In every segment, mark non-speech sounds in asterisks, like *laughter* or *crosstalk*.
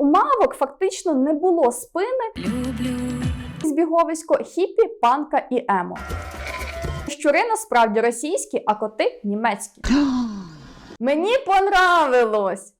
у мавок фактично не було спини, збіговисько хіпі, панка і емо. Щури насправді російські, а коти німецькі. *gasps* Мені понравилось!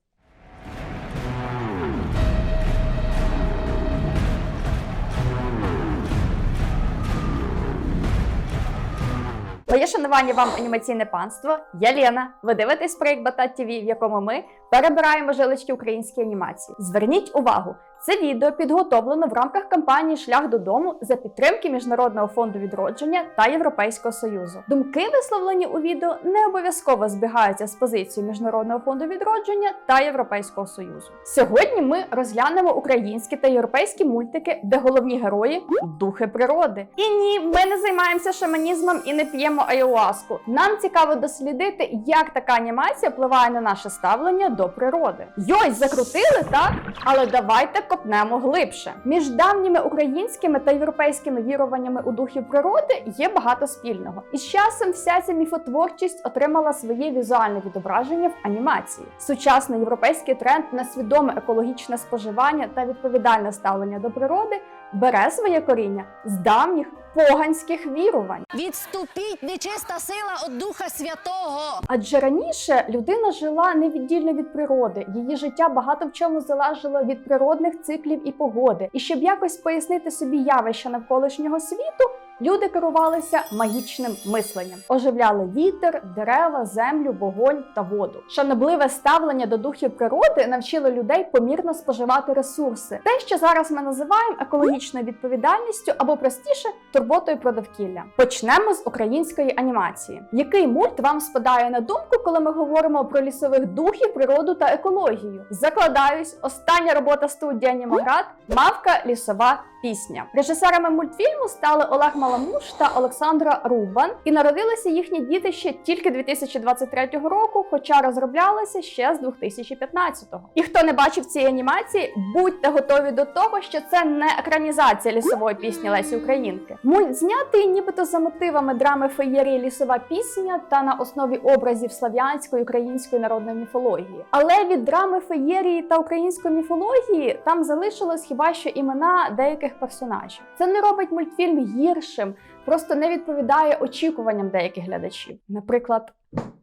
Моє шанування вам анімаційне панство. Я Лена. Ви дивитесь проєкт Батат ТВ, в якому ми перебираємо жилочки української анімації. Зверніть увагу, це відео підготовлено в рамках кампанії Шлях додому за підтримки Міжнародного фонду відродження та Європейського союзу. Думки, висловлені у відео, не обов'язково збігаються з позицією Міжнародного фонду відродження та Європейського союзу. Сьогодні ми розглянемо українські та європейські мультики, де головні герої духи природи. І ні, ми не займаємося шаманізмом і не п'ємо аюаску. Нам цікаво дослідити, як така анімація впливає на наше ставлення до природи. Йой, закрутили, так? Але давайте копнемо глибше. Між давніми українськими та європейськими віруваннями у духів природи є багато спільного. І з часом вся ця міфотворчість отримала своє візуальне відображення в анімації. Сучасний європейський тренд на свідоме екологічне споживання та відповідальне ставлення до природи бере своє коріння з давніх поганських вірувань. Відступіть нечиста сила від Духа Святого. Адже раніше людина жила невіддільно від природи, її життя багато в чому залежало від природних циклів і погоди. І щоб якось пояснити собі явища навколишнього світу, люди керувалися магічним мисленням, оживляли вітер, дерева, землю, вогонь та воду. Шанобливе ставлення до духів природи навчило людей помірно споживати ресурси, те, що зараз ми називаємо екологічною відповідальністю або простіше турботою про довкілля. Почнемо з української анімації. Який мульт вам спадає на думку, коли ми говоримо про лісових духів, природу та екологію? Закладаюсь, остання робота студії Анімоград Мавка лісова пісня. Режисерами мультфільму стали Олег Маламуш та Олександра Рубан, і народилися їхні діти ще тільки 2023 року, хоча розроблялися ще з 2015-го. І хто не бачив цієї анімації, будьте готові до того, що це не екранізація лісової пісні Лесі Українки. Мульт знятий нібито за мотивами драми феєрії лісова пісня та на основі образів слав'янської української народної міфології. Але від драми феєрії та української міфології там залишилось хіба що імена деяких персонажів. Це не робить мультфільм гіршим, просто не відповідає очікуванням деяких глядачів. Наприклад,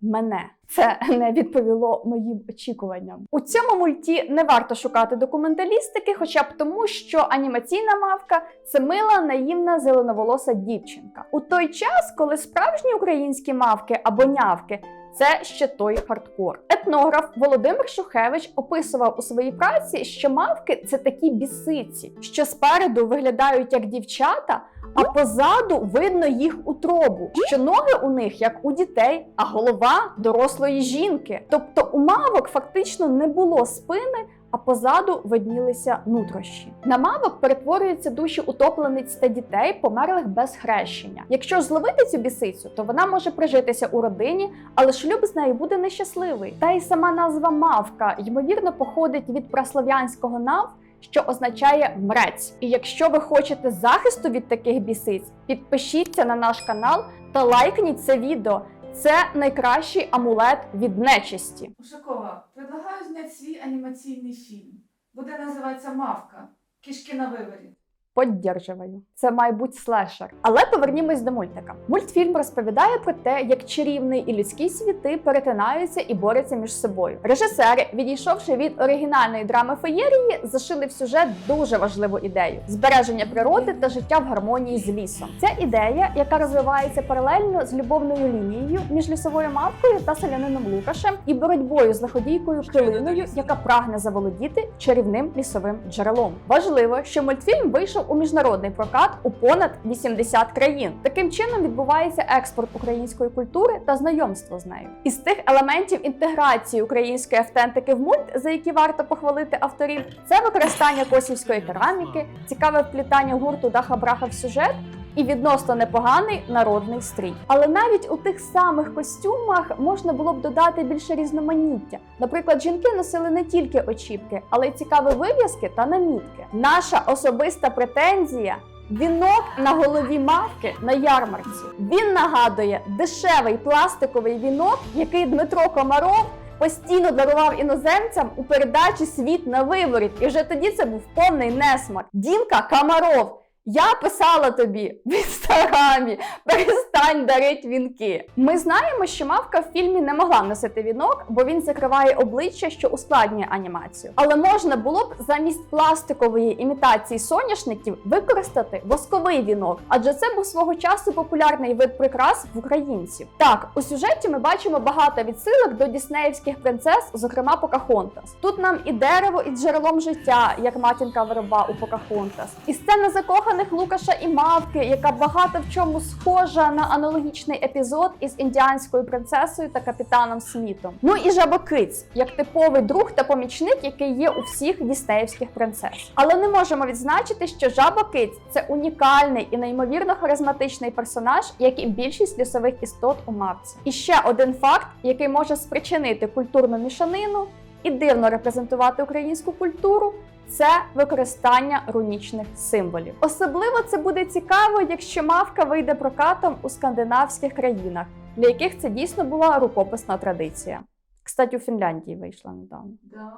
мене. Це *laughs* не відповіло моїм очікуванням. У цьому мульті не варто шукати документалістики, хоча б тому, що анімаційна мавка це мила наївна зеленоволоса дівчинка. У той час, коли справжні українські мавки або нявки. Це ще той хардкор. Етнограф Володимир Шухевич описував у своїй праці, що мавки це такі бісиці, що спереду виглядають як дівчата, а позаду видно їх утробу, що ноги у них як у дітей, а голова дорослої жінки. Тобто у мавок фактично не було спини. А позаду виднілися нутрощі. На мавок перетворюються душі утоплениць та дітей, померлих без хрещення. Якщо зловити цю бісицю, то вона може прижитися у родині, але шлюб з нею буде нещасливий. Та й сама назва мавка ймовірно походить від праслов'янського нав, що означає мрець. І якщо ви хочете захисту від таких бісиць, підпишіться на наш канал та лайкніть це відео. Це найкращий амулет від нечисті. Ушакова, предлагаю зняти свій анімаційний фільм. Буде називатися Мавка. Кішки на виворі. Поддерживаю. Це має бути слешер. Але повернімось до мультика. Мультфільм розповідає про те, як чарівний і людський світи перетинаються і борються між собою. Режисери, відійшовши від оригінальної драми феєрії, зашили в сюжет дуже важливу ідею збереження природи та життя в гармонії з лісом. Ця ідея, яка розвивається паралельно з любовною лінією між лісовою мавкою та селянином Лукашем, і боротьбою з лиходійкою Килиною, яка прагне заволодіти чарівним лісовим джерелом. Важливо, що мультфільм вийшов у міжнародний прокат у понад 80 країн. Таким чином відбувається експорт української культури та знайомство з нею. Із тих елементів інтеграції української автентики в мульт, за які варто похвалити авторів, це використання косівської кераміки, цікаве вплітання гурту Даха-Браха в сюжет. І відносно непоганий народний стрій. Але навіть у тих самих костюмах можна було б додати більше різноманіття. Наприклад, жінки носили не тільки очіпки, але й цікаві вив'язки та намітки. Наша особиста претензія. Вінок на голові мавки на ярмарці. Він нагадує дешевий пластиковий вінок, який Дмитро Комаров постійно дарував іноземцям у передачі Світ на виворіт. І вже тоді це був повний несмак. Дімка Камаров. Я писала тобі в інстаграмі, *laughs* перестань дарить вінки. Ми знаємо, що мавка в фільмі не могла носити вінок, бо він закриває обличчя, що ускладнює анімацію. Але можна було б замість пластикової імітації соняшників використати восковий вінок, адже це був свого часу популярний вид прикрас в українців. Так, у сюжеті ми бачимо багато відсилок до діснеївських принцес, зокрема Покахонтас. Тут нам і дерево із джерелом життя, як матінка верба у Покахонтас, і сцена закоханих Лукаша і Мавки, яка багато в чому схожа на аналогічний епізод із індіанською принцесою та капітаном Смітом. Ну і жабокиць, як типовий друг та помічник, який є у всіх діснеївських принцес. Але не можемо відзначити, що жабокиць це унікальний і неймовірно харизматичний персонаж, як і більшість лісових істот у мавці. І ще один факт, який може спричинити культурну мішанину і дивно репрезентувати українську культуру. Це використання рунічних символів. Особливо це буде цікаво, якщо мавка вийде прокатом у скандинавських країнах, для яких це дійсно була рукописна традиція. Кстати, у Фінляндії вийшла недавно. Да?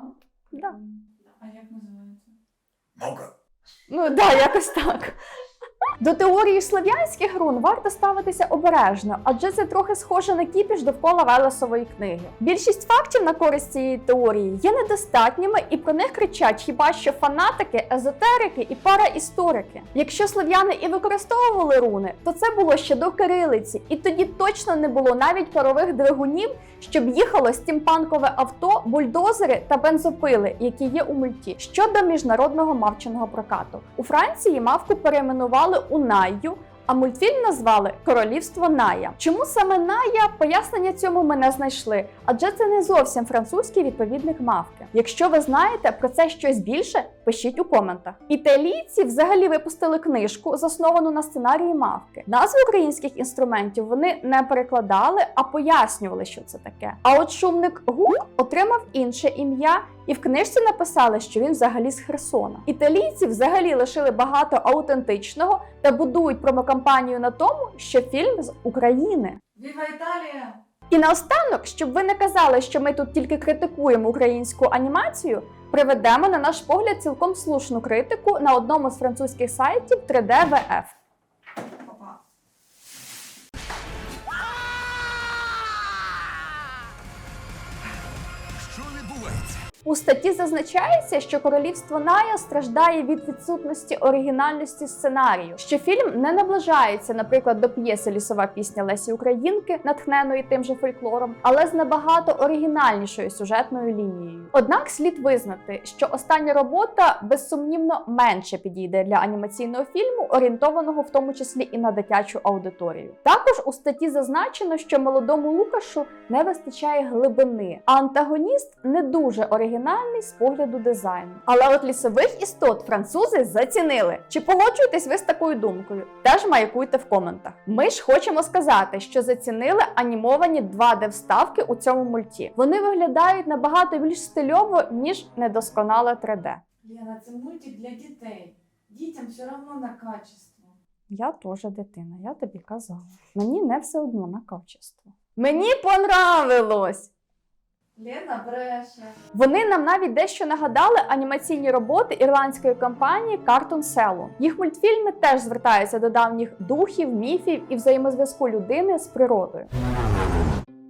Да. А як називається? Мавка. Ну да, якось так. До теорії слов'янських рун варто ставитися обережно, адже це трохи схоже на кіпіш довкола Велесової книги. Більшість фактів на користь цієї теорії є недостатніми, і про них кричать хіба що фанатики, езотерики і параісторики. Якщо слов'яни і використовували руни, то це було ще до кирилиці, і тоді точно не було навіть парових двигунів, щоб їхало стімпанкове авто, бульдозери та бензопили, які є у мульті. Щодо міжнародного мавчиного прокату у Франції мавку перейменували у Найю. А мультфільм назвали Королівство Ная. Чому саме Ная? Пояснення цьому ми не знайшли, адже це не зовсім французький відповідник мавки. Якщо ви знаєте про це щось більше, пишіть у коментах. Італійці взагалі випустили книжку, засновану на сценарії мавки. Назви українських інструментів вони не перекладали, а пояснювали, що це таке. А от шумник гук отримав інше ім'я. І в книжці написали, що він взагалі з Херсона. Італійці взагалі лишили багато аутентичного та будують промокампанію на тому, що фільм з України. Віва Італія! І наостанок, щоб ви не казали, що ми тут тільки критикуємо українську анімацію, приведемо на наш погляд цілком слушну критику на одному з французьких сайтів 3DVF. Папа. Що відбувається? У статті зазначається, що королівство Ная страждає від відсутності оригінальності сценарію, що фільм не наближається, наприклад, до п'єси Лісова пісня Лесі Українки, натхненої тим же фольклором, але з набагато оригінальнішою сюжетною лінією. Однак слід визнати, що остання робота безсумнівно менше підійде для анімаційного фільму, орієнтованого в тому числі і на дитячу аудиторію. Також у статті зазначено, що молодому Лукашу не вистачає глибини, а антагоніст не дуже оригінальний з погляду дизайну. Але от лісових істот французи зацінили. Чи погоджуєтесь ви з такою думкою? Теж маякуйте в коментах. Ми ж хочемо сказати, що зацінили анімовані 2D вставки у цьому мульті. Вони виглядають набагато більш стильово, ніж недосконале 3D. Лена, це мультик для дітей. Дітям все одно на качество. Я теж дитина, я тобі казала. Мені не все одно на качество. Мені понравилось! Лена бреше. Вони нам навіть дещо нагадали анімаційні роботи ірландської компанії Cartoon Salon. Їх мультфільми теж звертаються до давніх духів, міфів і взаємозв'язку людини з природою.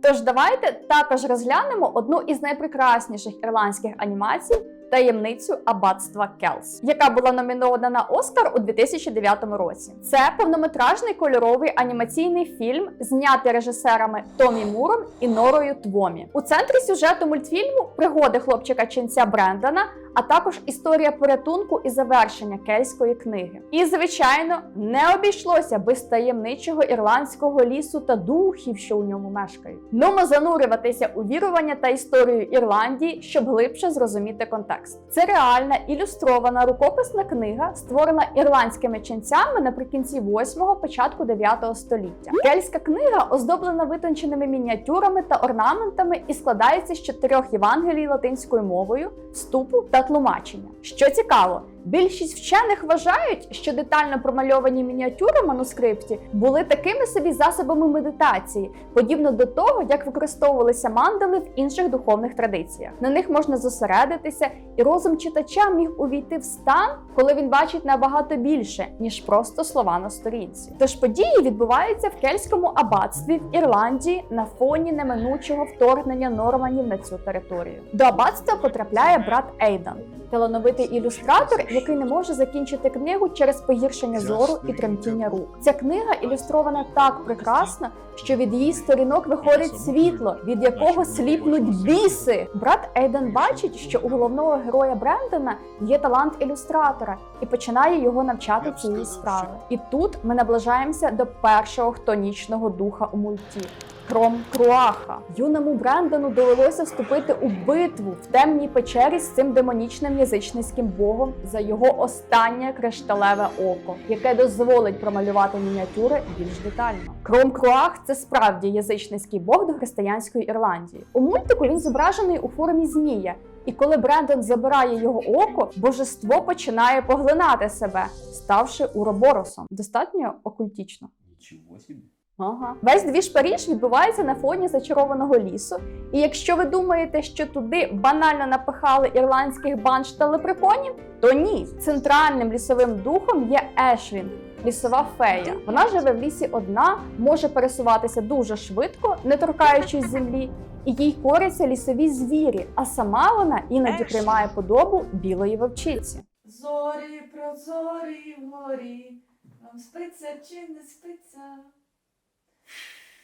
Тож давайте також розглянемо одну із найпрекрасніших ірландських анімацій таємницю аббатства Келс, яка була номінована на Оскар у 2009 році. Це повнометражний кольоровий анімаційний фільм, знятий режисерами Томі Муром і Норою Твомі. У центрі сюжету мультфільму пригоди хлопчика ченця Брендана, а також історія порятунку і завершення кельтської книги. І звичайно, не обійшлося без таємничого ірландського лісу та духів, що у ньому мешкають. Нумо занурюватися у вірування та історію Ірландії, щоб глибше зрозуміти контекст. Це реальна ілюстрована рукописна книга, створена ірландськими ченцями наприкінці 8-го, початку 9 століття. Кельська книга оздоблена витонченими мініатюрами та орнаментами і складається з чотирьох євангелій латинською мовою, вступу та тлумачення. Що цікаво, Більшість вчених вважають, що детально промальовані мініатюри манускрипті були такими собі засобами медитації, подібно до того, як використовувалися мандали в інших духовних традиціях. На них можна зосередитися, і розум читача міг увійти в стан, коли він бачить набагато більше, ніж просто слова на сторінці. Тож події відбуваються в кельтському аббатстві в Ірландії на фоні неминучого вторгнення норманів на цю територію. До аббатства потрапляє брат Ейдан, талановитий ілюстратор, який не може закінчити книгу через погіршення зору і тремтіння рук. Ця книга ілюстрована так прекрасно, що від її сторінок виходить світло, від якого сліпнуть біси. Брат Ейден бачить, що у головного героя Брендона є талант ілюстратора і починає його навчати цієї справи. І тут ми наближаємося до першого хтонічного духа у мульті. Кром Круаха. Юному Брендону довелося вступити у битву в темній печері з цим демонічним язичницьким богом за його останнє кришталеве око, яке дозволить промалювати мініатюри більш детально. Кром Круах це справді язичницький бог до християнської Ірландії. У мультику він зображений у формі змія. І коли Брендон забирає його око, божество починає поглинати себе, ставши уроборосом. Достатньо окультічно. Ничего себе. Ага. Весь двіж Паріж відбувається на фоні зачарованого лісу. І якщо ви думаєте, що туди банально напихали ірландських банш та лепреконів, то ні. Центральним лісовим духом є Ешлін. Лісова фея. Вона живе в лісі одна, може пересуватися дуже швидко, не торкаючись землі, і їй коряться лісові звірі, а сама вона іноді приймає подобу білої вовчиці. Зорі, прозорі вгорі, вам спиться чи не спиться?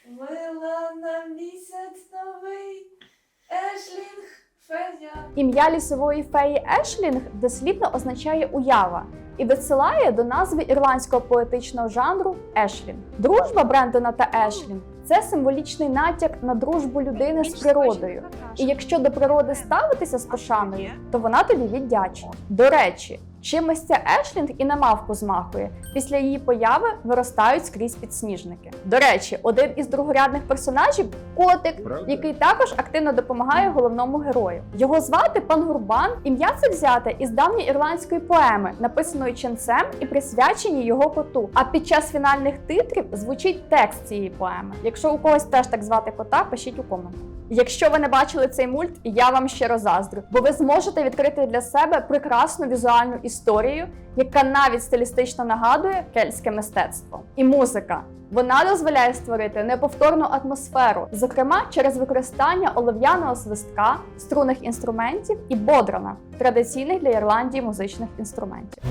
Вила на місяць новий, Ешлінг фея. Ім'я лісової феї Ешлінг дослідно означає уява і відсилає до назви ірландського поетичного жанру Ешлінг. Дружба Брендона та Ешлінг це символічний натяк на дружбу людини з природою. І якщо до природи ставитися з пошаною, то вона тобі віддячить. До речі, чимось ця Ешлінг і на мавку змахує. Після її появи виростають скрізь підсніжники. До речі, один із другорядних персонажів котик, Правда? який також активно допомагає головному герою. Його звати пан Гурбан. Ім'я це взяте із давньої ірландської поеми, написаної ченцем і присвячені його коту. А під час фінальних титрів звучить текст цієї поеми. Якщо у когось теж так звати кота, пишіть у коментах. Якщо ви не бачили цей мульт, я вам щиро заздрю, бо ви зможете відкрити для себе прекрасну візуальну історію, яка навіть стилістично нагадує кельтське мистецтво. І музика. Вона дозволяє створити неповторну атмосферу, зокрема через використання олов'яного свистка, струнних інструментів і бодрана традиційних для Ірландії музичних інструментів.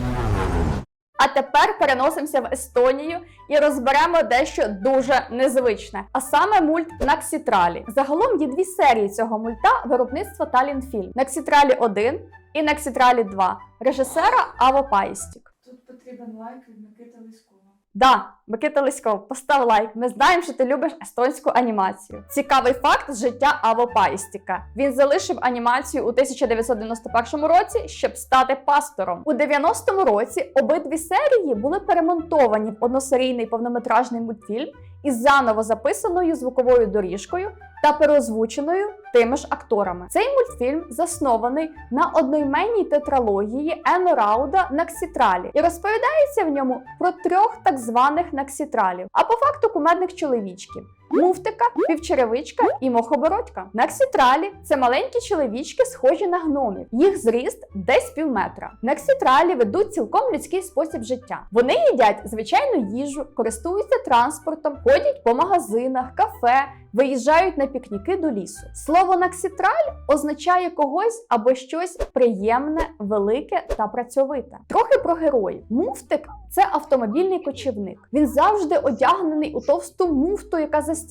А тепер переносимося в Естонію і розберемо дещо дуже незвичне, а саме мульт Наксітралі. Загалом є дві серії цього мульта виробництва Талінфільм: Наксітралі 1 і Наксітралі 2 режисера Аво Паїстік. Тут потрібен лайк від Микита Лиськова. Да, Микита Лиськов, постав лайк. Ми знаємо, що ти любиш естонську анімацію. Цікавий факт з життя Аво Паїстіка. Він залишив анімацію у 1991 році, щоб стати пастором. У 90-му році обидві серії були перемонтовані в односерійний повнометражний мультфільм із заново записаною звуковою доріжкою та переозвученою тими ж акторами. Цей мультфільм заснований на одноіменній тетралогії Ено Рауда Наксітралі і розповідається в ньому про трьох так званих наксітралів, а по факту кумедних чоловічків. Муфтика, півчеревичка і мохобородька. Наксітралі це маленькі чоловічки, схожі на гномів. Їх зріст десь пів метра. Наксітралі ведуть цілком людський спосіб життя. Вони їдять звичайну їжу, користуються транспортом, ходять по магазинах, кафе, виїжджають на пікніки до лісу. Слово наксітраль означає когось або щось приємне, велике та працьовите. Трохи про героїв. Муфтик це автомобільний кочівник. Він завжди одягнений у товсту муфту, яка застібається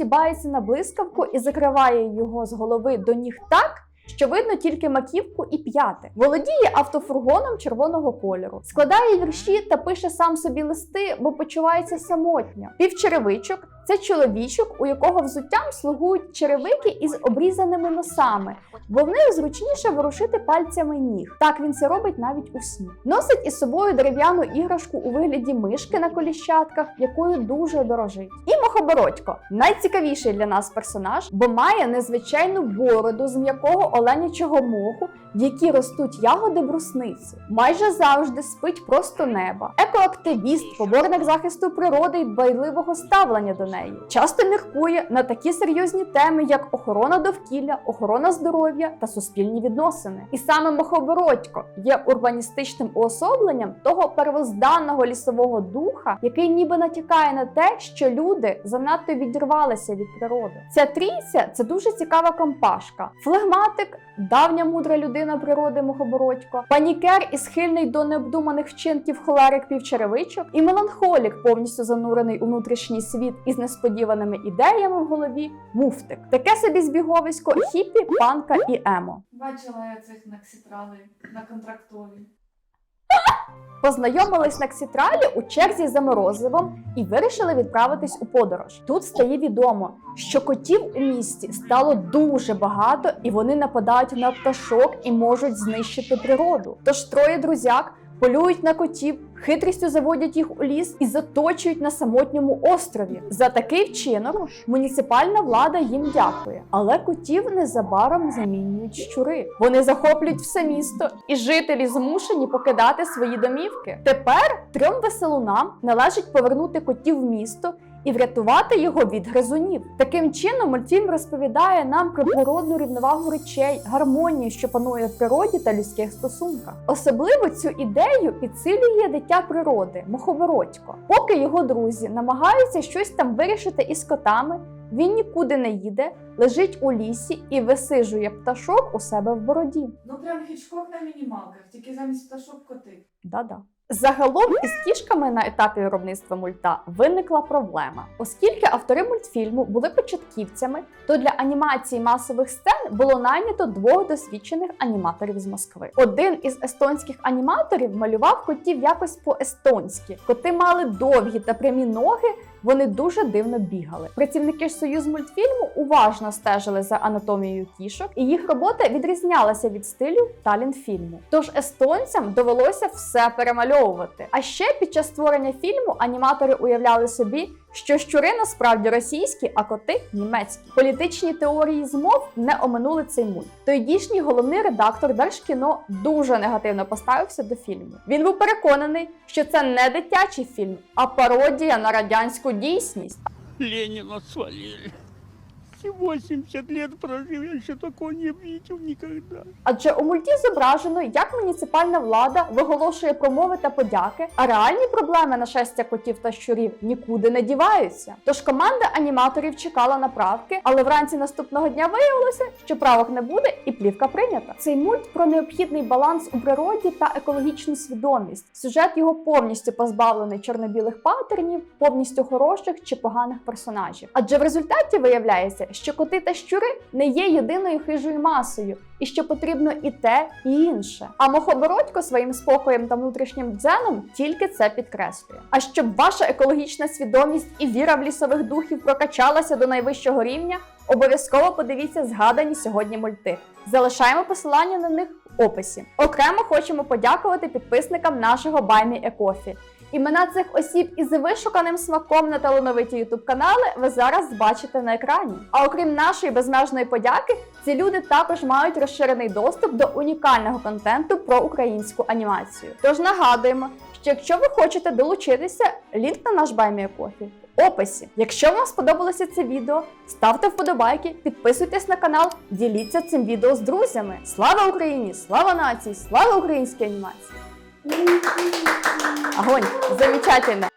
на блискавку і закриває його з голови до ніг так. Що видно тільки маківку і п'яти. Володіє автофургоном червоного кольору, складає вірші та пише сам собі листи, бо почувається самотньо. Півчеревичок це чоловічок, у якого взуттям слугують черевики із обрізаними носами, бо в них зручніше ворушити пальцями ніг. Так він це робить навіть у сні. Носить із собою дерев'яну іграшку у вигляді мишки на коліщатках, якою дуже дорожить. І Мохобородько найцікавіший для нас персонаж, бо має незвичайну бороду з м'якого оленячого моху в якій ростуть ягоди брусниці. Майже завжди спить просто неба. Екоактивіст, поборник захисту природи і дбайливого ставлення до неї. Часто міркує на такі серйозні теми, як охорона довкілля, охорона здоров'я та суспільні відносини. І саме Мохобородько є урбаністичним уособленням того первозданного лісового духа, який ніби натякає на те, що люди занадто відірвалися від природи. Ця трійця це дуже цікава компашка. Флегматик, давня мудра людина природи Мухобородько, панікер і схильний до необдуманих вчинків холерик півчеревичок, і меланхолік, повністю занурений у внутрішній світ із несподіваними ідеями в голові. Муфтик. Таке собі збіговисько хіпі, панка і емо. Бачила я цих наксітрали на контрактові. Познайомились на Ксітралі у черзі за морозивом і вирішили відправитись у подорож. Тут стає відомо, що котів у місті стало дуже багато, і вони нападають на пташок і можуть знищити природу. Тож троє друзяк полюють на котів, хитрістю заводять їх у ліс і заточують на самотньому острові. За такий вчинок муніципальна влада їм дякує. Але котів незабаром замінюють щури. Вони захоплюють все місто, і жителі змушені покидати свої домівки. Тепер трьом веселунам належить повернути котів в місто. І врятувати його від гризунів. Таким чином, мультфільм розповідає нам про природну рівновагу речей, гармонію, що панує в природі та людських стосунках. Особливо цю ідею підсилює дитя природи Моховородько. Поки його друзі намагаються щось там вирішити із котами, він нікуди не їде, лежить у лісі і висижує пташок у себе в бороді. Ну прям хічкок на мінімалках, тільки замість пташок коти. Да-да. Загалом із кішками на етапі виробництва мульта виникла проблема, оскільки автори мультфільму були початківцями, то для анімації масових сцен було найнято двох досвідчених аніматорів з Москви. Один із естонських аніматорів малював котів якось по-естонськи. Коти мали довгі та прямі ноги. Вони дуже дивно бігали. Працівники ж союз мультфільму уважно стежили за анатомією кішок, і їх робота відрізнялася від стилю Талінфільму. Тож естонцям довелося все перемальовувати. А ще під час створення фільму аніматори уявляли собі, що щури насправді російські, а коти німецькі. Політичні теорії змов не оминули цей мульт. Тодішній головний редактор Держкіно дуже негативно поставився до фільму. Він був переконаний, що це не дитячий фільм, а пародія на радянську дійсність. Леніна свалили. Все 80 лет прожил, я еще такого не видел никогда. Адже у мульті зображено, як муніципальна влада виголошує промови та подяки, а реальні проблеми нашестя котів та щурів нікуди не діваються. Тож команда аніматорів чекала на правки, але вранці наступного дня виявилося, що правок не буде, і плівка прийнята. Цей мульт про необхідний баланс у природі та екологічну свідомість. Сюжет його повністю позбавлений чорно-білих патернів, повністю хороших чи поганих персонажів. Адже в результаті виявляється, що коти та щури не є єдиною хижою масою, і що потрібно і те, і інше. А Мохобородько своїм спокоєм та внутрішнім дзеном тільки це підкреслює. А щоб ваша екологічна свідомість і віра в лісових духів прокачалася до найвищого рівня, обов'язково подивіться згадані сьогодні мульти. Залишаємо посилання на них в описі. Окремо хочемо подякувати підписникам нашого Баймі Екофі. Імена цих осіб із вишуканим смаком на талановиті ютуб канали ви зараз бачите на екрані. А окрім нашої безмежної подяки, ці люди також мають розширений доступ до унікального контенту про українську анімацію. Тож нагадуємо, що якщо ви хочете долучитися, лінк на наш Байміакофі в описі. Якщо вам сподобалося це відео, ставте вподобайки, підписуйтесь на канал, діліться цим відео з друзями. Слава Україні! Слава нації! Слава українській анімації! Огонь! Замечательно!